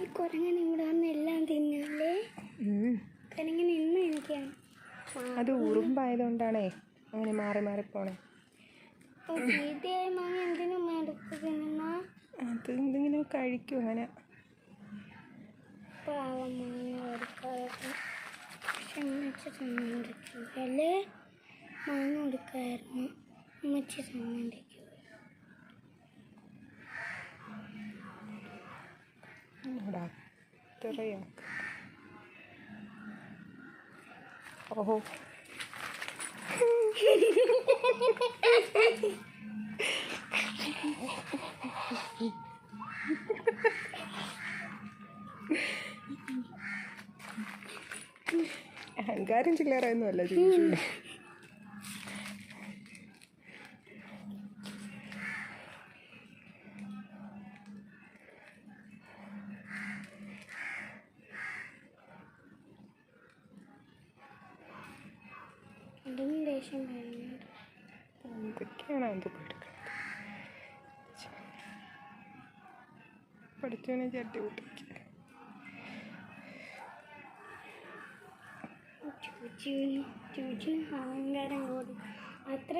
ഈ കുരങ്ങൻ ഇവിടെ വന്ന് എല്ലാം തിന്നല്ലേ? ഉം. കുരങ്ങൻ ഇന്ന് എനിക്കാണ്. അത് ഉറുമ്പായതുകൊണ്ടാണേ അങ്ങനെ മാറി മാറി പോണേ. അത് എന്തെങ്കിലും കഴിക്കും അങ്ങനെ. മാങ്ങ കൊടുക്കായിരുന്നു ഉമ്മച്ചി സമ്മതിക്കും അത്രയാ ഓഹോ അഹങ്കാരം ചില്ലറയൊന്നുമല്ല ചോദിച്ചു അതും ദേഷ്യം വരുന്നുണ്ട് എന്തൊക്കെയാണ് അത് പഠിക്കുന്നത് പഠിച്ചവനെ ചട്ടി പൊട്ടിക്കുക ചൂച്ചു ചൂച്ചു അഹങ്കാരം കൂടി. അത്ര